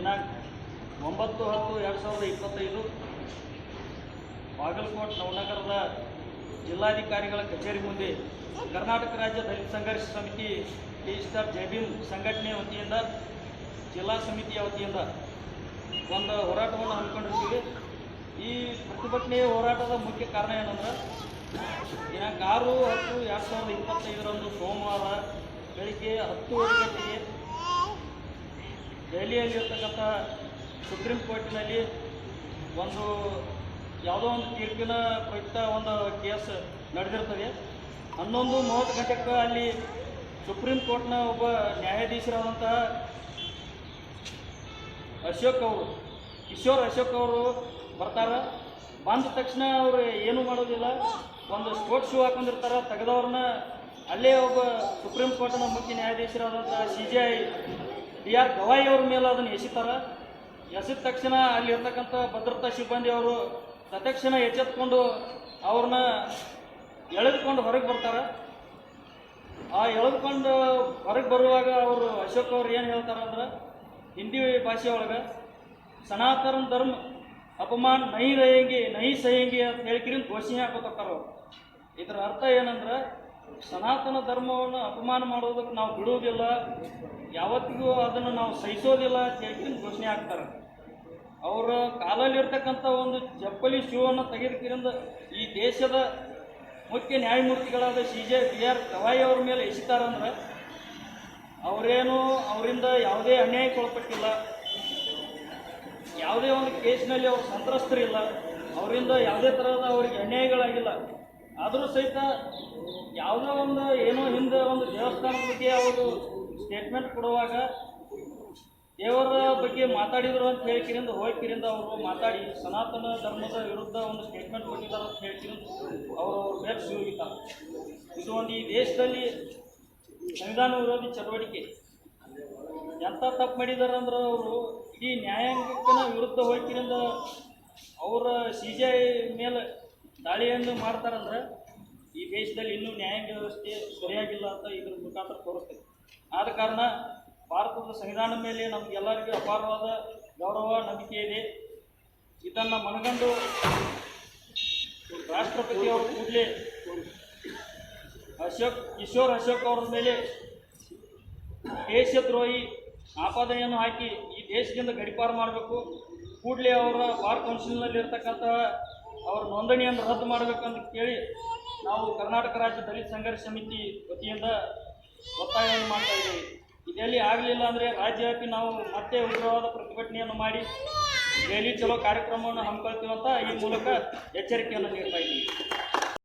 ದಿನಾಂಕ ಒಂಬತ್ತು ಹತ್ತು ಎರಡು ಸಾವಿರದ ಇಪ್ಪತ್ತೈದು. ಬಾಗಲಕೋಟ್ ನವನಗರದ ಜಿಲ್ಲಾಧಿಕಾರಿಗಳ ಕಚೇರಿ ಮುಂದೆ ಕರ್ನಾಟಕ ರಾಜ್ಯ ದಲಿತ ಸಂಘರ್ಷ ಸಮಿತಿ ಟಿ ಸ್ಟಾರ್ ಸಂಘಟನೆ ವತಿಯಿಂದ, ಜಿಲ್ಲಾ ಸಮಿತಿಯ ವತಿಯಿಂದ ಒಂದು ಹೋರಾಟವನ್ನು ಹಮ್ಮಿಕೊಂಡಿರ್ತೀವಿ. ಈ ಪ್ರತಿಭಟನೆ ಹೋರಾಟದ ಮುಖ್ಯ ಕಾರಣ ಏನಂದ್ರೆ, ದಿನಾಂಕ ಆರು ಹತ್ತು ಎರಡು ಸಾವಿರದ ಇಪ್ಪತ್ತೈದರಂದು ಸೋಮವಾರ ಬೆಳಿಗ್ಗೆ ಹತ್ತುವರೆ ಗಂಟೆಗೆ ದೆಹಲಿಯಲ್ಲಿರ್ತಕ್ಕಂಥ ಸುಪ್ರೀಂ ಕೋರ್ಟಿನಲ್ಲಿ ಒಂದು ಯಾವುದೋ ಒಂದು ತೀರ್ಪಿನ ಪ್ರಯುಕ್ತ ಒಂದು ಕೇಸ್ ನಡೆದಿರ್ತದೆ. ಹನ್ನೊಂದು ಮೂವತ್ತು ಗಂಟೆಗೆ ಅಲ್ಲಿ ಸುಪ್ರೀಂ ಕೋರ್ಟ್ನ ಒಬ್ಬ ನ್ಯಾಯಾಧೀಶರಾದಂತಹ ಅಶೋಕ್ ಅವರು, ಕಿಶೋರ್ ಅಶೋಕ್ ಅವರು ಬರ್ತಾರೆ. ಬಂದ ತಕ್ಷಣ ಅವರು ಏನೂ ಮಾಡೋದಿಲ್ಲ. ಒಂದು ಸ್ಪೋರ್ಟ್ಸ್ ಶೂ ಹಾಕೊಂಡಿರ್ತಾರೆ. ತೆಗೆದವ್ರನ್ನ ಅಲ್ಲೇ ಒಬ್ಬ ಸುಪ್ರೀಂ ಕೋರ್ಟ್ನ ಮುಖ್ಯ ನ್ಯಾಯಾಧೀಶರಾದಂಥ C J I B R Gavai ಅವ್ರ ಮೇಲೆ ಅದನ್ನು ಎಸಿತಾರೆ? ಎಸಿದ ತಕ್ಷಣ ಅಲ್ಲಿರ್ತಕ್ಕಂಥ ಭದ್ರತಾ ಸಿಬ್ಬಂದಿ ಅವರು ತಕ್ಷಣ ಎಚ್ಚೆತ್ಕೊಂಡು ಅವ್ರನ್ನ ಎಳೆದುಕೊಂಡು ಹೊರಗೆ ಬರ್ತಾರೆ. ಆ ಎಳೆದುಕೊಂಡು ಹೊರಗೆ ಬರುವಾಗ ಅವರು ಅಶೋಕ್ ಅವ್ರು ಏನು ಹೇಳ್ತಾರೆ ಅಂದ್ರೆ, ಹಿಂದಿ ಭಾಷೆಯೊಳಗೆ ಒಳಗೆ ಸನಾತನ ಧರ್ಮ, ಅಪಮಾನ ನೈ ರಯಂಗಿ ನೈ ಸಹಂಗಿ ಅಂತ ಹೇಳ್ಕಿರಿ ಘೋಷಣೆ ಹಾಕೋತಾರ ಅವರು. ಇದರ ಅರ್ಥ ಏನಂದ್ರೆ ಸನಾತನ ಧರ್ಮವನ್ನು ಅಪಮಾನ ಮಾಡೋದಕ್ಕೆ ನಾವು ಬಿಡುವುದಿಲ್ಲ. ಯಾವತ್ತಿಗೂ ಅದನ್ನು ನಾವು ಸಹಿಸೋದಿಲ್ಲ ಅಂತ ಹೇಳಿ ಘೋಷಣೆ ಆಗ್ತಾರೆ ಅವರ ಕಾಲಲ್ಲಿರ್ತಕ್ಕಂಥ ಒಂದು ಚಪ್ಪಲಿ ಶೂವನ್ನು ತೆಗೆದಕ್ಕಿರಿಂದ ಈ ದೇಶದ ಮುಖ್ಯ ನ್ಯಾಯಮೂರ್ತಿಗಳಾದ C J B R Gavai ಅವ್ರ ಮೇಲೆ ಎಸಿತಾರಂದ್ರೆ ಅವರೇನು ಅವರಿಂದ ಯಾವುದೇ ಅನ್ಯಾಯಕ್ಕೊಳಪಟ್ಟಿಲ್ಲ ಯಾವುದೇ ಒಂದು ಕೇಸ್ನಲ್ಲಿ ಅವ್ರು ಸಂತ್ರಸ್ತರಿಲ್ಲ. ಅವರಿಂದ ಯಾವುದೇ ಥರದ ಅವರಿಗೆ ಅನ್ಯಾಯಗಳಾಗಿಲ್ಲ. ಆದರೂ ಸಹಿತ ಯಾವುದೋ ಒಂದು ಏನೋ ಹಿಂದೆ ಒಂದು ದೇವಸ್ಥಾನದ ಬಗ್ಗೆ ಅವರು ಸ್ಟೇಟ್ಮೆಂಟ್ ಕೊಡುವಾಗ ದೇವರ ಬಗ್ಗೆ ಮಾತಾಡಿದ್ರು ಅಂತ ಹೇಳ್ಕಿರಿಂದ ಹೋಗ್ಕಿರಿಂದ ಅವರು ಮಾತಾಡಿ, ಸನಾತನ ಧರ್ಮದ ವಿರುದ್ಧ ಒಂದು ಸ್ಟೇಟ್ಮೆಂಟ್ ಕೊಟ್ಟಿದ್ದಾರೆ ಅಂತ ಹೇಳ್ಕಿರಿಂದ ಅವರು ಅವ್ರ ಮೇಲೆ ಇದು ಒಂದು ಈ ದೇಶದಲ್ಲಿ ಸಂವಿಧಾನ ವಿರೋಧಿ ಚಟುವಟಿಕೆ. ಎಂಥ ತಪ್ಪು ಮಾಡಿದ್ದಾರೆ ಅಂದ್ರೆ ಅವರು ಇಡೀ ನ್ಯಾಯಾಂಗಕ್ಕನ ವಿರುದ್ಧ ಹೋಗ್ಕಿರಿಂದ ಅವರ ಸಿ ಜಿ ಐ ಮೇಲೆ ದಾಳಿಯನ್ನು ಮಾಡ್ತಾರಂದ್ರೆ ಈ ದೇಶದಲ್ಲಿ ಇನ್ನೂ ನ್ಯಾಯಾಂಗ ವ್ಯವಸ್ಥೆ ಸರಿಯಾಗಿಲ್ಲ ಅಂತ ಇದ್ರ ಮುಖಾಂತರ ತೋರಿಸ್ತದೆ ಆದ ಕಾರಣ ಭಾರತದ ಸಂವಿಧಾನ ಮೇಲೆ ನಮಗೆಲ್ಲರಿಗೂ ಅಪಾರವಾದ ಗೌರವ, ನಂಬಿಕೆ ಇದೆ. ಇದನ್ನು ಮನಗಂಡು ರಾಷ್ಟ್ರಪತಿ ಅವರು ಕೂಡಲೇ ಅಶೋಕ್, ಕಿಶೋರ್ ಅಶೋಕ್ ಅವರ ಮೇಲೆ ದೇಶದ್ರೋಹಿ, ಆಪಾದನೆಯನ್ನು ಹಾಕಿ ಈ ದೇಶದಿಂದ ಗಡಿಪಾರು ಮಾಡಬೇಕು. ಕೂಡಲೇ ಅವರ ಬಾರ್ ಕೌನ್ಸಿಲ್ನಲ್ಲಿ ಇರ್ತಕ್ಕಂಥ ಅವರ ನೋಂದಣಿಯನ್ನು ರದ್ದು ಮಾಡಬೇಕಂತ ಕೇಳಿ ನಾವು ಕರ್ನಾಟಕ ರಾಜ್ಯ ದಲಿತ ಸಂಘರ್ಷ ಸಮಿತಿ ವತಿಯಿಂದ ಒತ್ತಾಯವನ್ನು ಮಾಡ್ತಾ ಇದ್ದೀವಿ. ಇದೆಲ್ಲಿ ಆಗಲಿಲ್ಲ ಅಂದರೆ ರಾಜ್ಯವ್ಯಾಪಿ ನಾವು ಮತ್ತೆ ಉಗ್ರವಾದ ಪ್ರತಿಭಟನೆಯನ್ನು ಮಾಡಿ ಡೈಲಿ ಚಲೋ ಕಾರ್ಯಕ್ರಮವನ್ನು ಹಮ್ಮಿಕೊಳ್ತೀವಿ ಅಂತ ಈ ಮೂಲಕ ಎಚ್ಚರಿಕೆಯನ್ನು ನೀಡ್ತಾ ಇದ್ದೀವಿ.